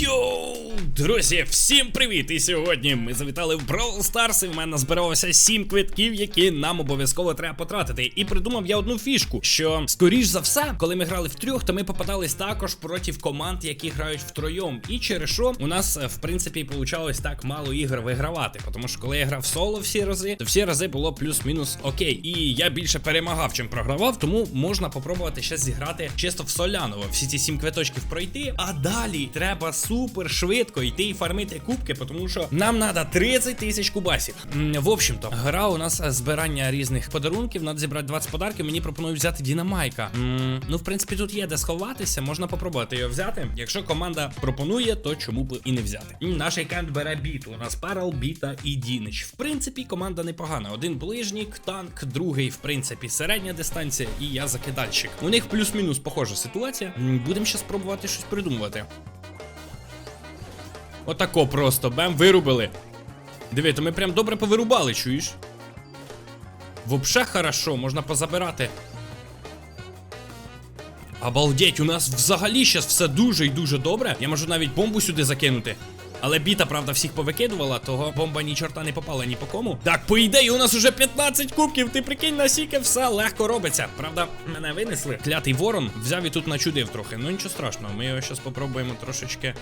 Йоу, друзі, всім привіт! І сьогодні ми завітали в Brawl Stars, і в мене збиралося 7 квитків, які нам обов'язково треба потратити. І придумав я одну фішку, що скоріш за все, коли ми грали в трьох, то ми попадались також проти команд, які грають втроєм. І через що у нас, е, в принципі, получалось так мало ігор вигравати. Тому що коли я грав соло всі рази, то всі рази було плюс-мінус окей. І я більше перемагав, чим програвав, тому можна попробувати ще зіграти чисто в соляново. Всі ці сім квиточків пройти, а далі треба супер швидко йти і фармити кубки, тому що нам треба 30 тисяч кубасів. В общем-то, гра у нас збирання різних подарунків. Треба зібрати 20 подарків. Мені пропонують взяти Дінамайка. Ну, в принципі, тут є де сховатися, можна попробувати його взяти. Якщо команда пропонує, то чому б і не взяти. Наш аккаунт бере біту. У нас Перл, Біта і Дінич. В принципі, команда непогана. Один ближнік, танк, другий, в принципі, середня дистанція, і я закидальщик. У них плюс-мінус похожа ситуація. Будемо ще спробувати щось придумувати. Отако просто, бем, вирубили. Диви, то ми прям добре повирубали, чуєш? Вообще хорошо, можна позабирати. Обалдеть, у нас взагалі щас все дуже і дуже добре. Я можу навіть бомбу сюди закинути. Але біта, правда, всіх повикидувала, того бомба ні чорта не попала ні по кому. Так, по ідеї, у нас уже 15 кубків. Ти прикинь, насіки все легко робиться. Правда, мене винесли. Клятий ворон взяв і тут начудив трохи. Ну нічого страшного, ми його зараз попробуємо трошечки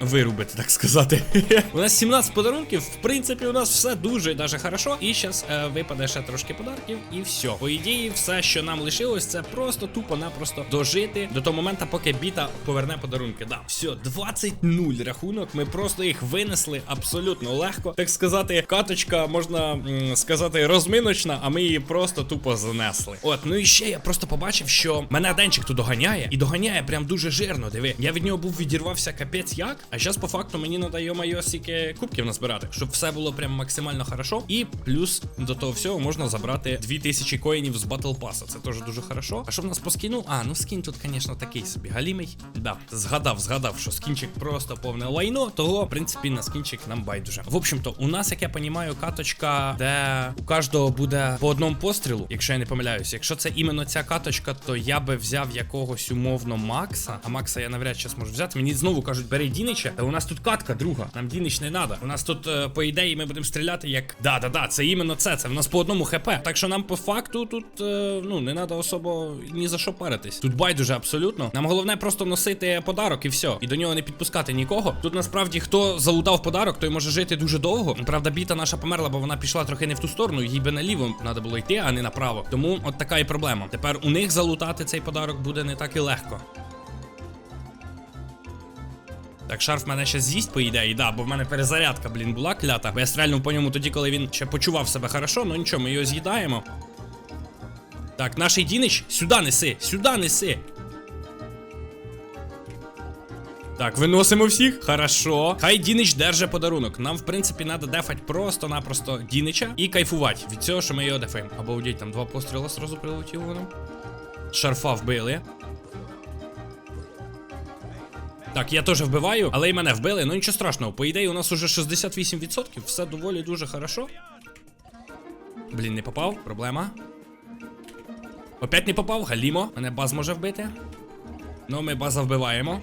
вирубити, так сказати. у нас 17 подарунків. В принципі, у нас все дуже даже хорошо. І зараз е, випаде ще трошки подарків, і все. По ідеї, все, що нам лишилось, це просто тупо-напросто дожити до того моменту, поки біта поверне подарунки. Да, все, 20-0 рахунок. Ми просто їх винесли абсолютно легко. Так сказати, каточка, можна м, сказати, розминочна, а ми її просто тупо занесли. От, ну і ще я просто побачив, що мене денчик тут доганяє, і доганяє прям дуже жирно. Диви, я від нього був відірвався капець як. А зараз по факту мені треба йо-майо стільки кубків назбирати, щоб все було прям максимально хорошо. І плюс до того всього можна забрати 2000 коїнів з Battle Pass. Це теж дуже хорошо. А що в нас по скіну? А, ну скін тут, звісно, такий собі. Галімий. Да, згадав, згадав, що скінчик просто повне лайно. Того, в принципі, на скінчик нам байдуже. В общем-то, у нас, як я понімаю, каточка, де у кожного буде по одному пострілу, якщо я не помиляюся. Якщо це іменно ця каточка, то я би взяв якогось умовно Макса. А Макса я навряд чи зможу взяти. Мені знову кажуть, бери Дінича. Та у нас тут катка друга. Нам Дінич не треба. У нас тут, е, по ідеї, ми будемо стріляти як. Да, да, да, це іменно це. Це в нас по одному хп. Так що нам по факту тут е, ну не треба особо ні за що паритись. Тут байдуже абсолютно. Нам головне просто носити подарок і все. І до нього не підпускати нікого. Тут насправді хто залутав подарок, той може жити дуже довго. Правда, біта наша померла, бо вона пішла трохи не в ту сторону. Їй би наліво треба було йти, а не направо. Тому от така і проблема. Тепер у них залутати цей подарок буде не так і легко. Так, шарф мене ще з'їсть, по ідеї, да, бо в мене перезарядка, блін, була клята. Бо я стрельнув по ньому тоді, коли він ще почував себе хорошо, ну нічого, ми його з'їдаємо. Так, наш Дінич, сюди неси, сюди неси. Так, виносимо всіх. Хорошо. Хай Дінич держи подарунок. Нам, в принципі, треба дефать просто-напросто Дінича і кайфувати від цього, що ми його дефаємо. Обалдеть, там два постріли сразу прилетіло воно. Шарфа вбили. Так, я теж вбиваю, але й мене вбили. Ну нічого страшного. По ідеї, у нас уже 68%. Все доволі дуже хорошо. Блін, не попав. Проблема. Опять не попав. Галімо. Мене баз може вбити. Ну, ми база вбиваємо.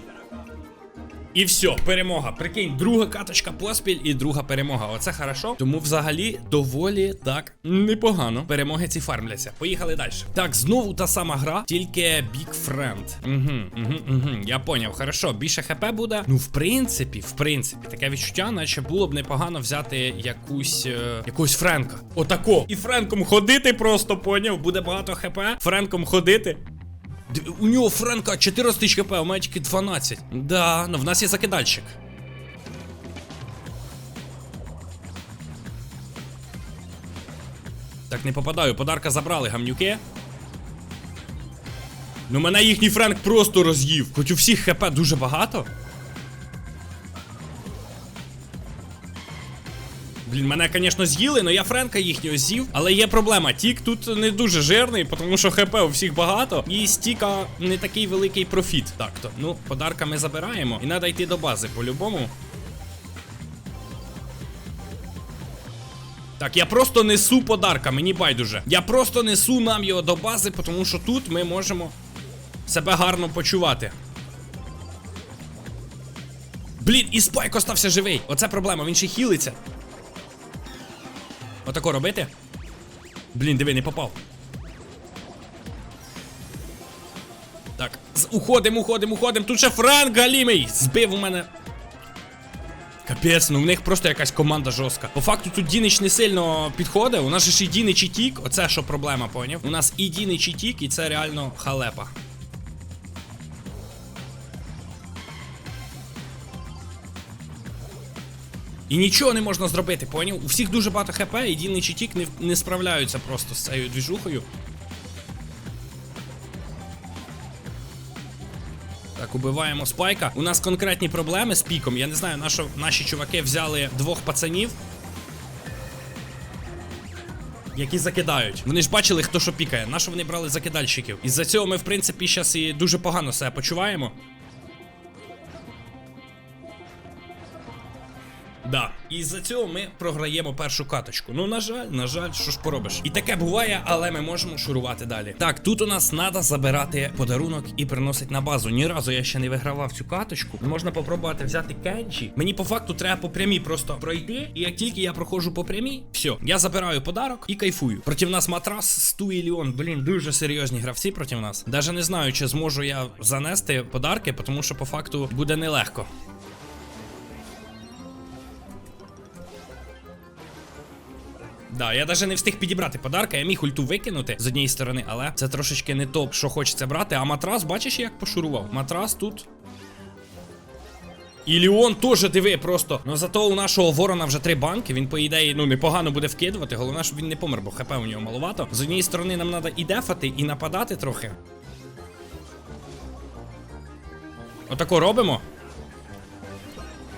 І все, перемога. Прикинь, друга каточка поспіль і друга перемога. Оце хорошо. Тому взагалі доволі так непогано. Перемоги ці фармляться. Поїхали далі. Так, знову та сама гра, тільки Big Friend. Угу, угу, угу. Я поняв. Хорошо, більше хп буде. Ну, в принципі, в принципі, таке відчуття, наче було б непогано взяти якусь е, якусь Френка. Отако. І Френком ходити просто поняв. Буде багато хп. Френком ходити. У нього Френка 14 тисяч хп, у мене тільки 12. Да, ну в нас є закидальщик. Так, не попадаю, подарка забрали гамнюки. Ну мене їхній Френк просто роз'їв. Хоч у всіх хп дуже багато. Блін, мене, звісно, з'їли, але я Френка їхнього з'їв. Але є проблема. Тік тут не дуже жирний, тому що ХП у всіх багато. І стіка не такий великий профіт. Так то, ну, подарка ми забираємо. І треба йти до бази по-любому. Так, я просто несу подарка, мені байдуже. Я просто несу нам його до бази, тому що тут ми можемо себе гарно почувати. Блін, і спайк остався живий. Оце проблема, він ще хілиться. Отако робити. Блін, диви, не попав. Так, з- уходим, уходим, уходим. Тут ще Франк Галімий збив у мене. Капець, ну в них просто якась команда жорстка. По факту тут Дінич не сильно підходить. У нас ж і Дінич. Оце що проблема, поняв? У нас і Дінич і це реально халепа. І нічого не можна зробити, поняв? У всіх дуже багато хп, і Дінич і Тік не, не справляються просто з цією двіжухою. Так, убиваємо спайка. У нас конкретні проблеми з піком. Я не знаю, на наші чуваки взяли двох пацанів. Які закидають. Вони ж бачили, хто що пікає. На що вони брали закидальщиків? Із-за цього ми, в принципі, зараз і дуже погано себе почуваємо. І за цього ми програємо першу каточку. Ну, на жаль, на жаль, що ж поробиш. І таке буває, але ми можемо шурувати далі. Так, тут у нас треба забирати подарунок і приносити на базу. Ні разу я ще не вигравав цю каточку. Можна попробувати взяти кенчі. Мені по факту треба по прямій просто пройти. І як тільки я проходжу по прямій, все, я забираю подарок і кайфую. Проти нас матрас Сту і. Блін, дуже серйозні гравці проти нас. Даже не знаю, чи зможу я занести подарки, тому що по факту буде нелегко. Да, я навіть не встиг підібрати подарка, я міг ульту викинути з однієї сторони, але це трошечки не то, що хочеться брати. А матрас, бачиш, як пошурував? Матрас тут. І Ліон теж диви просто. Ну зато у нашого ворона вже три банки. Він, по ідеї, ну непогано буде вкидувати. Головне, щоб він не помер, бо хп у нього маловато. З однієї сторони, нам треба і дефати, і нападати трохи. Отако робимо.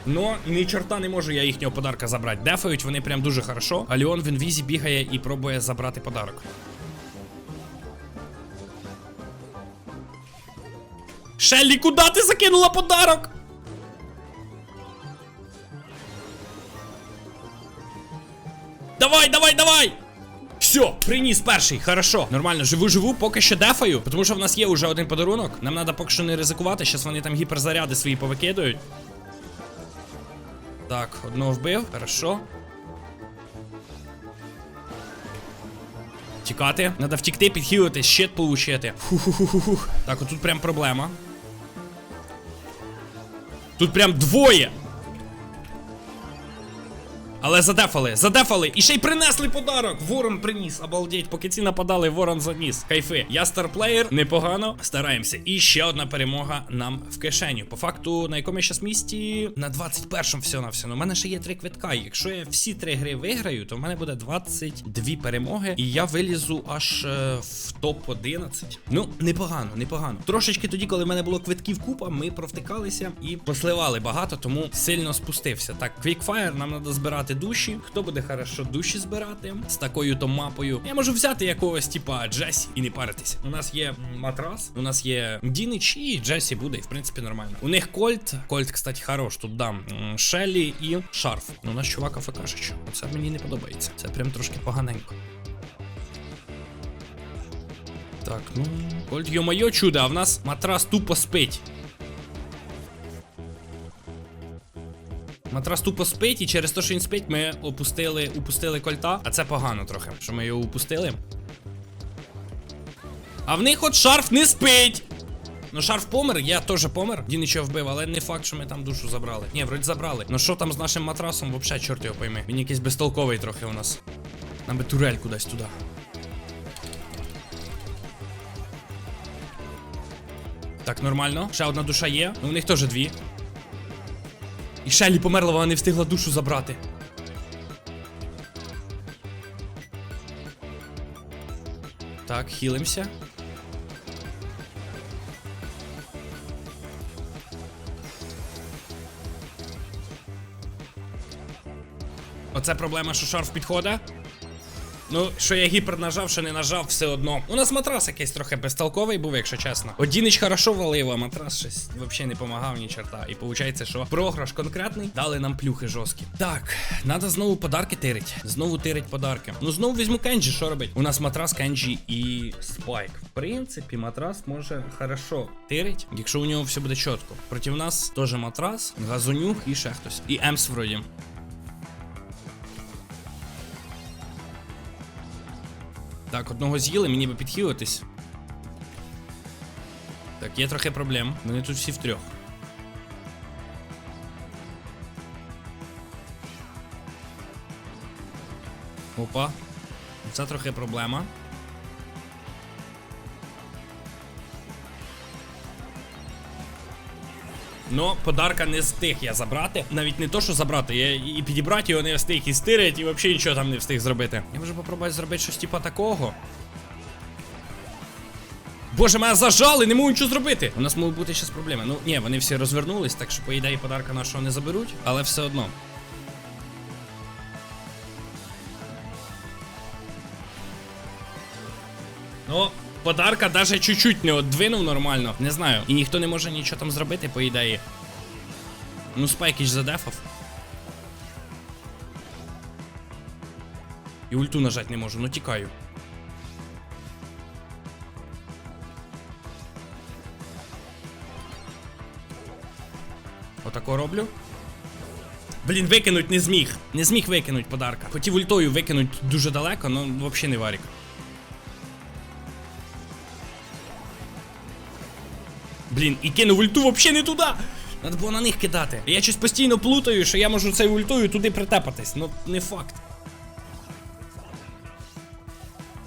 Ну, ні чорта не можу я їхнього подарка забрати. Дефають вони прям дуже хорошо. А Леон в інвізі бігає і пробує забрати подарок. Шеллі, куди ти закинула подарок? Давай, давай, давай! Все, приніс перший, хорошо. Нормально, живу, живу, поки що дефаю, тому що в нас є вже один подарунок. Нам треба поки що не ризикувати, щас вони там гіперзаряди свої повикидують. Так, одного вбив, хорошо. Тікати. Надо втікти, підхилити, щит получити. Фу-ху-ху-ху. Так, отут прям проблема. Тут прям двоє. Але задефали, задефали. І ще й принесли подарок. Ворон приніс. Обалдеть, поки ці нападали, ворон заніс. Кайфи. Я старплеєр, непогано. Стараємося. І ще одна перемога нам в кишеню. По факту, на якому я зараз місці? На 21-му все на все. У мене ще є три квитка. Якщо я всі три гри виграю, то в мене буде 22 перемоги. І я вилізу аж е, в топ-11. Ну, непогано, непогано. Трошечки тоді, коли в мене було квитків купа, ми провтикалися і посливали багато, тому сильно спустився. Так, Quickfire, нам треба збирати душі. Хто буде хорошо душі збирати з такою то мапою? Я можу взяти якогось типа Джесі і не паритися. У нас є матрас, у нас є Дінич і Джесі буде, і в принципі нормально. У них Кольт. Кольт, кстати, хорош. Тут дам м, Шеллі і Шарф. Ну, у нас чувак АФКшич. Це мені не подобається. Це прям трошки поганенько. Так, ну. Кольт, йо-моє чудо, а в нас матрас тупо спить. Матрас тупо спить, і через те, що він спить, ми опустили, упустили кольта. А це погано трохи, що ми його упустили. А в них от шарф не спить. Ну, шарф помер, я теж помер. Він нічого вбив, але не факт, що ми там душу забрали. Ні, вроді забрали. Ну що там з нашим матрасом, вообще, чорт його пойми. Він якийсь безтолковий трохи у нас. Нам би турель кудись туди. Так, нормально. Ще одна душа є. Ну, у них теж дві. І Шелі померла, вона не встигла душу забрати. Так, хілимося. Оце проблема, що шарф підходить. Ну, що я гіпер нажав, що не нажав, все одно. У нас матрас якийсь трохи безтолковий був, якщо чесно. Одінич хорошо валив, а матрас щось взагалі не помагав ні черта. І виходить, що програш конкретний, дали нам плюхи жорсткі. Так, треба знову подарки тирить. Знову тирить подарки. Ну знову візьму Кенджі, що робить? У нас матрас Кенджі і Спайк. В принципі, матрас може хорошо тирить, якщо у нього все буде чітко. Проти нас теж матрас, газонюх і ще хтось. І Емс вроді. Так, одного з'їли, мені би підхилитись. Так, є трохи проблем. Вони тут всі в трьох. Опа. Це трохи проблема. Ну, подарка не встиг я забрати. Навіть не то, що забрати, я і підібрати його не встиг, і стирить, і взагалі нічого там не встиг зробити. Я можу попробувати зробити щось типа такого. Боже, мене зажали, не можу нічого зробити. У нас можуть бути зараз проблеми. Ну, ні, вони всі розвернулись, так що, по ідеї, подарка нашого не заберуть, але все одно. Ну, подарка даже чуть-чуть не одвинув нормально. Не знаю. І ніхто не може нічого там зробити, по ідеї. Ну, спайкіч задефав. І ульту нажати не можу, ну тікаю. Отако роблю. Блін, викинуть не зміг. Не зміг викинуть подарка. Хотів ультою викинуть дуже далеко, але взагалі не варік. Блін, і кинув ульту взагалі не туди. Надо було на них кидати. Я щось постійно плутаю, що я можу цей ультою туди притепатись. Ну, не факт.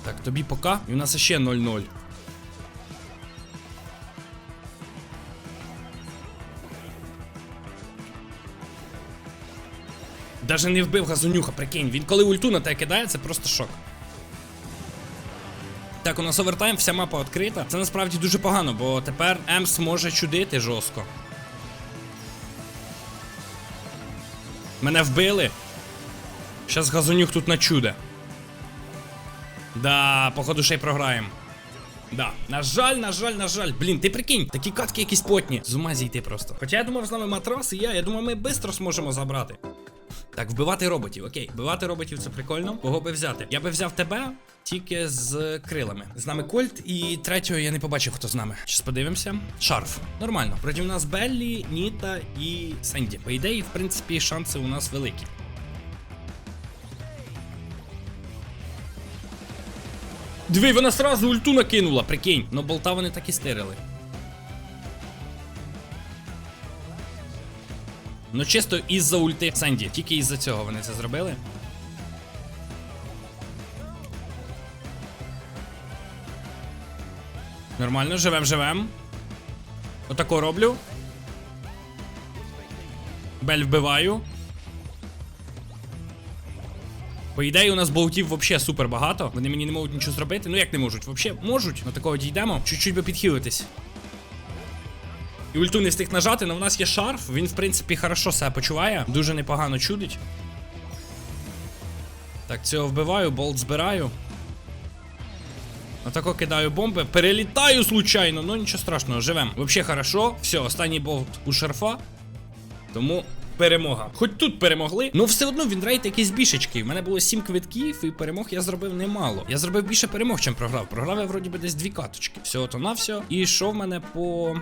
Так, тобі пока. І у нас ще 0-0. Даже не вбив газонюха, прикинь. Він коли ульту на тебе кидає, це просто шок. Так, у нас овертайм, вся мапа відкрита. Це насправді дуже погано, бо тепер Емс може чудити жорстко. Мене вбили. Щас газонюх тут начуде. Да, походу ще й програємо. Да, на жаль, на жаль, на жаль. Блін, ти прикинь, такі катки якісь потні. З ума зійти просто. Хоча я думав, з нами матрас і я. Я думаю, ми швидко зможемо забрати. Так, вбивати роботів, окей. Вбивати роботів це прикольно. Кого би взяти? Я би взяв тебе тільки з крилами. З нами Кольт, і третього я не побачив, хто з нами. Щас подивимося. Шарф. Нормально. Проти нас Беллі, Ніта і Сенді. По ідеї, в принципі, шанси у нас великі. Диви, вона сразу ульту накинула, прикинь. Ну болта вони так і стирили. Ну чисто із-за ульти Сенді. Тільки із-за цього вони це зробили. Нормально, живем, живем. Отако роблю. Бель вбиваю. По ідеї, у нас болтів взагалі супер багато. Вони мені не можуть нічого зробити. Ну як не можуть? Взагалі можуть. До такого дійдемо. Чуть-чуть би підхилитись. І ульту не встиг нажати, але в нас є шарф. Він, в принципі, хорошо себе почуває. Дуже непогано чудить. Так, цього вбиваю, болт збираю. Отако кидаю бомби. Перелітаю случайно, ну нічого страшного, живем. Взагалі хорошо. Все, останній болт у шарфа. Тому перемога. Хоч тут перемогли, ну все одно він рейд якийсь бішечки. У мене було 7 квитків, і перемог я зробив немало. Я зробив більше перемог, чим програв. Програв я вроді би десь дві каточки. Все то на все. І йшов в мене по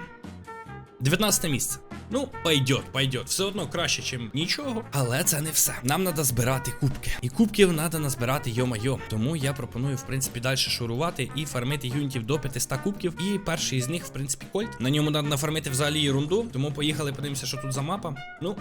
19 місце. Ну, пойдет, пойдет. Все одно краще, ніж нічого. Але це не все. Нам треба збирати кубки. І кубків треба назбирати йо-майо. Тому я пропоную, в принципі, далі шурувати і фармити юнітів до 500 кубків. І перший із них, в принципі, кольт. На ньому треба нафармити взагалі ерунду. Тому поїхали, подивимося, що тут за мапа. Ну.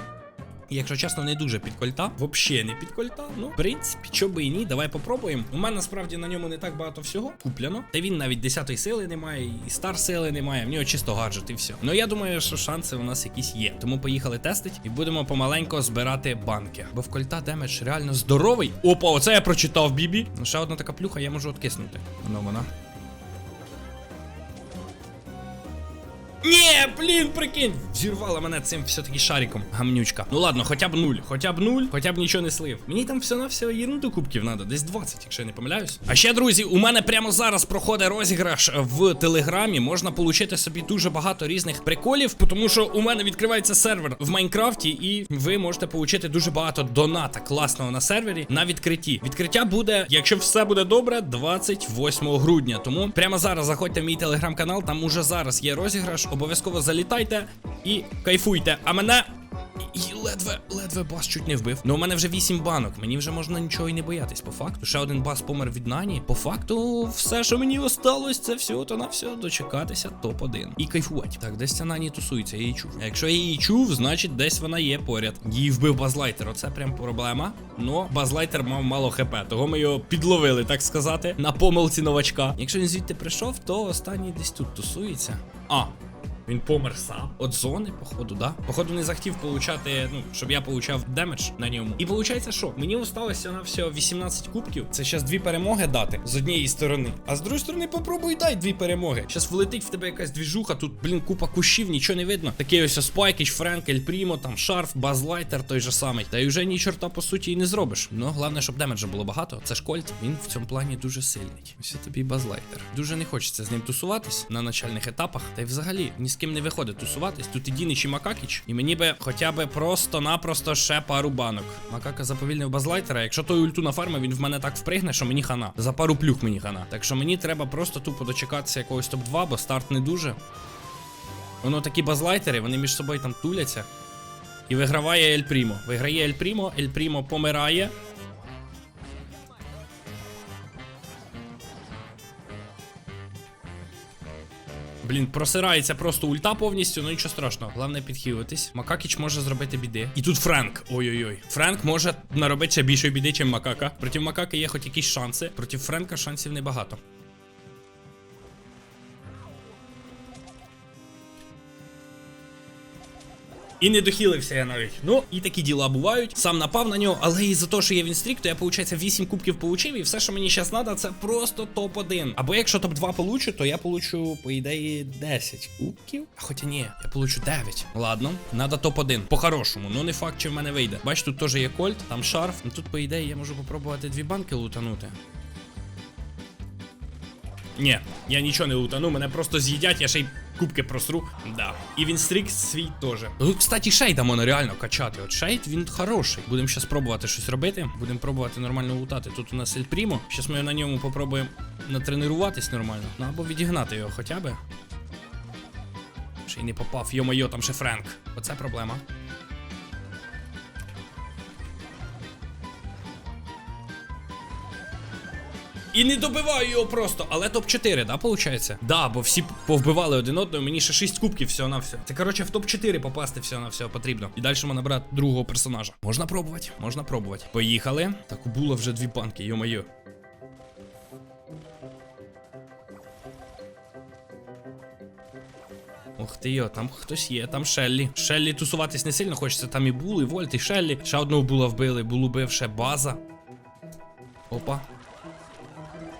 Якщо чесно, не дуже під кольта. Взагалі не під кольта. Ну, в принципі, чо би і ні, давай попробуємо. У мене насправді на ньому не так багато всього куплено. Та він навіть 10 сили немає, і стар сили немає. В нього чисто гаджет і все. Ну я думаю, що шанси у нас якісь є. Тому поїхали тестить і будемо помаленько збирати банки. Бо в кольта демедж реально здоровий. Опа, оце я прочитав бібі. Ну, ще одна така плюха, я можу откиснути. Воно вона. Ні, блін, прикинь. Взірвала мене цим все-таки шариком. Гамнючка. Ну ладно, хоча б нуль. Хоча б нуль, хоча б нічого не слив. Мені там все на все єрунду кубків треба, десь 20, якщо я не помиляюсь. А ще, друзі, у мене прямо зараз проходить розіграш в телеграмі. Можна отримати собі дуже багато різних приколів, тому що у мене відкривається сервер в Майнкрафті, і ви можете отримати дуже багато доната класного на сервері на відкритті. Відкриття буде, якщо все буде добре, 28 грудня. Тому прямо зараз заходьте в мій телеграм-канал, там уже зараз є розіграш. Обов'язково залітайте і кайфуйте. А мене. І ледве, ледве бас чуть не вбив. Ну у мене вже 8 банок. Мені вже можна нічого і не боятись. По факту, ще один бас помер від Нані. По факту, все, що мені осталось, це все, то на все дочекатися топ-1. І кайфувати. Так, десь ця Нані тусується, я її чув. А якщо я її чув, значить десь вона є поряд. Її вбив базлайтер. Оце прям проблема. Но базлайтер мав мало хп, того ми його підловили, так сказати, на помилці новачка. Якщо він звідти прийшов, то останній десь тут тусується. А, він помер сам. От зони, походу, да? Походу, не захотів получати, ну, щоб я получав демедж на ньому. І виходить, що? Мені осталося на всього 18 кубків. Це зараз дві перемоги дати з однієї сторони. А з другої сторони, попробуй дай дві перемоги. Зараз влетить в тебе якась двіжуха, тут, блін, купа кущів, нічого не видно. Такий ось Спайкіч, Френк, Ель Прімо, там шарф, базлайтер той же самий. Та й вже ні чорта по суті і не зробиш. Ну, головне, щоб демеджа було багато. Це ж Кольт, він в цьому плані дуже сильний. Ось тобі базлайтер. Дуже не хочеться з ним тусуватись на начальних етапах. Та й взагалі ні з ким не виходить тусуватись. Тут і Дінич, і Макакіч. І мені би хоча б просто-напросто ще пару банок. Макака заповільнив базлайтера. Якщо той ульту на нафармив, він в мене так впригне, що мені хана. За пару плюх мені хана. Так що мені треба просто тупо дочекатися якогось топ-2, бо старт не дуже. Воно такі базлайтери, вони між собою там туляться. І виграває Ель Прімо. Виграє Ель Прімо, Ель Прімо помирає. Блін, просирається просто ульта повністю, ну нічого страшного. Головне підхилитись. Макакіч може зробити біди. І тут Френк. Ой-ой-ой. Френк може наробити ще більше біди, ніж Макака. Проти Макака є хоч якісь шанси. Проти Френка шансів небагато. І не дохилився я навіть. Ну, і такі діла бувають. Сам напав на нього, але із-за того, що є він стрік, то я, виходить, 8 кубків получив, і все, що мені зараз треба, це просто топ-1. Або якщо топ-2 получу, то я получу, по ідеї, 10 кубків. А хоча ні, я получу 9. Ладно, треба топ-1. По-хорошому, ну не факт, чи в мене вийде. Бач, тут теж є кольт, там шарф. Ну тут, по ідеї, я можу попробувати дві банки лутанути. Ні, я нічого не лутану, мене просто з'їдять, я ще й кубки просру. Да. І він стрік свій теж. Ну, кстати, шейда можна реально качати. От шейд він хороший. Будемо зараз пробувати щось робити. Будемо пробувати нормально лутати. Тут у нас Ельпрімо. Зараз ми на ньому попробуємо натренуватись нормально. Ну або відігнати його хоча б. Ще й не попав. Йо-моє, там ще Френк. Оце проблема. І не добиваю його просто, але топ-4, да, получається? Да, бо всі повбивали один одного, мені ще 6 кубків всього на все. Це коротше в топ-4 попасти всього на все потрібно. І далі можна брати другого персонажа. Можна пробувати, можна пробувати. Поїхали. Так, було вже дві банки, йо-моє. Ух ти йо, там хтось є, там Шеллі. Шеллі тусуватись не сильно хочеться, там і Бул, і Вольт, і Шеллі. Ще одного була вбили, Булу бив ще база. Опа.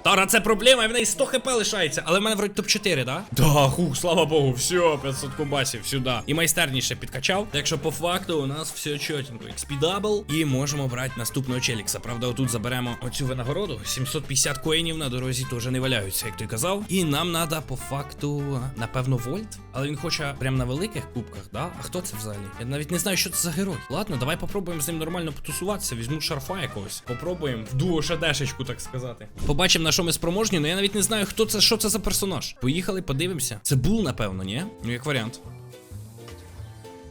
Тара, це проблема, і в неї 100 хп лишається, але в мене вроді топ-4, да? Да, хух, слава богу, все, 500 кубасів сюди. І майстерніше підкачав. Так що по факту у нас все чотенько. XP дабл. І можемо брати наступного челікса. Правда, отут заберемо оцю винагороду. 750 коїнів на дорозі теж не валяються, як той казав. І нам треба по факту, напевно, вольт. Але він хоче прям на великих кубках, да? А хто це взагалі? Я навіть не знаю, що це за герой. Ладно, давай попробуємо з ним нормально потусуватися. Візьму шарфа якогось. Попробуємо в дуо шедешечку, так сказати. Побачимо, на що ми спроможні, але я навіть не знаю, хто це, що це за персонаж. Поїхали, подивимося. Це бул, напевно, ні? Ну, як варіант.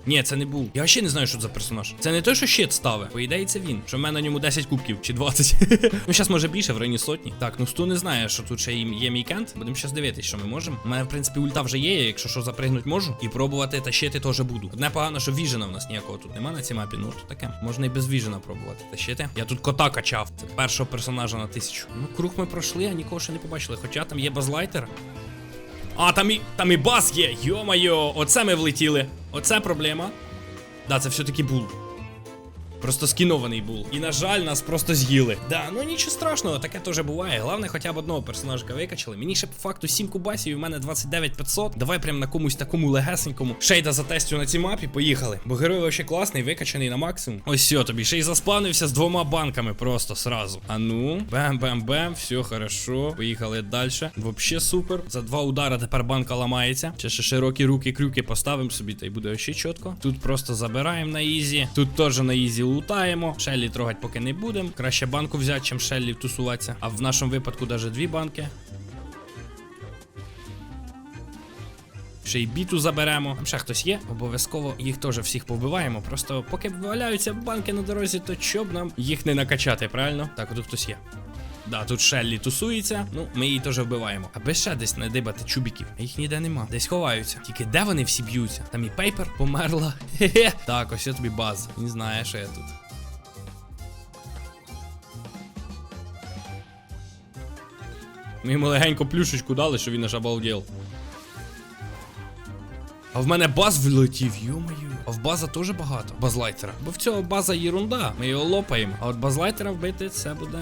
Ні, це не був. Я ще не знаю, що це за персонаж. Це не той, що щит ставить. По ідеї, це він. Що в мене на ньому 10 кубків чи 20. ну, зараз може більше, в районі сотні. Так, ну хто не знає, що тут ще є мій кент. Будемо зараз дивитися, що ми можемо. У мене, в принципі, ульта вже є, якщо що запригнуть можу. І пробувати тащити теж буду. Одне погано, що віжена в нас ніякого тут нема на цій мапі. Ну, то таке. Можна і без віжена пробувати тащити. Я тут кота качав. Це першого персонажа на тисячу. Ну, круг ми пройшли, а нікого ще не побачили. Хоча там є базлайтер. А, там і там і бас є. Йо-майо, оце ми влетіли. Оце проблема. Да, це все-таки бул. Просто скінований був. І на жаль, нас просто з'їли. Да, ну нічого страшного, таке теж буває. Головне, хоча б одного персонажика викачали. Мені ще по факту 7 кубасів, і в мене 29 500. Давай прям на комусь такому легесенькому. Шейда затестю на цій мапі, поїхали. Бо герой вообще класний, викачаний на максимум. Ось все, тобі ще й заспавнився з двома банками просто сразу. А ну, бем-бем-бем, все хорошо. Поїхали далі. Вообще супер. За два удара тепер банка ламається. Ще ще широкі руки, крюки поставимо собі, та й буде ще чітко. Тут просто забираємо на ізі. Тут теж на ізі лутаємо. Шеллі трогать поки не будемо. Краще банку взяти, чим шеллі тусуватися. А в нашому випадку навіть дві банки. Ще й біту заберемо. Там ще хтось є. Обов'язково їх теж всіх побиваємо. Просто поки валяються банки на дорозі, то щоб нам їх не накачати, правильно? Так, тут хтось є. Да, тут Шеллі тусується. Ну, ми її теж вбиваємо. Аби ще десь надибати чубіків. А їх ніде нема. Десь ховаються. Тільки де вони всі б'ються? Там і пейпер померла. Хе-хе. Так, ось я тобі баз. Він знає, що я тут. Ми йому легенько плюшечку дали, що він аж обалдел. А в мене баз влетів, йомаю. А в база теж багато. Базлайтера. Бо в цього база єрунда. Ми його лопаємо. А от базлайтера вбити це буде.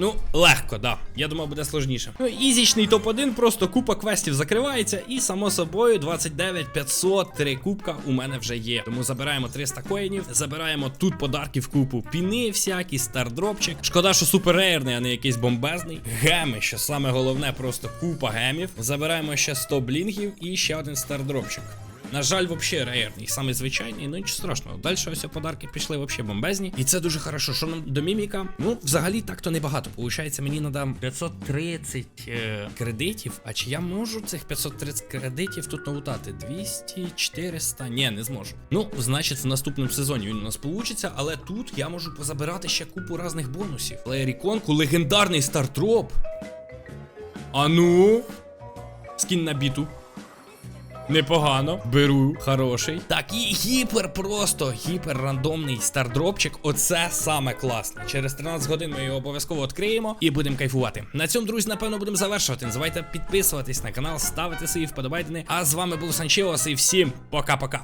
Ну, легко, да. Я думав, буде сложніше. Ну, ізічний топ-1, просто купа квестів закривається, і само собою 29 500 3 кубка у мене вже є. Тому забираємо 300 коїнів, забираємо тут подарки в купу. Піни всякі, стардропчик. Шкода, що супер рейерний, а не якийсь бомбезний. Геми, що саме головне, просто купа гемів. Забираємо ще 100 блінгів і ще один стардропчик. На жаль, вообще рейерний, саме звичайний, ну нічого страшного. Далі ось подарки пішли вообще бомбезні. І це дуже хорошо. Що нам до міміка? Ну, взагалі так то небагато. Получається, мені надам 530 е, кредитів. А чи я можу цих 530 кредитів тут налутати? 200, 400? Ні, не зможу. Ну, значить, в наступному сезоні він у нас получиться, але тут я можу позабирати ще купу різних бонусів. Плеєріконку, легендарний стартроп. А ну. Скін на біту. Непогано, беру, хороший. Так, і гіпер просто, гіпер рандомний стардропчик. Оце саме класне. Через 13 годин ми його обов'язково відкриємо і будемо кайфувати. На цьому, друзі, напевно, будемо завершувати. Не забувайте підписуватись на канал, ставити свої вподобайдини. А з вами був Санчеос і всім пока-пока.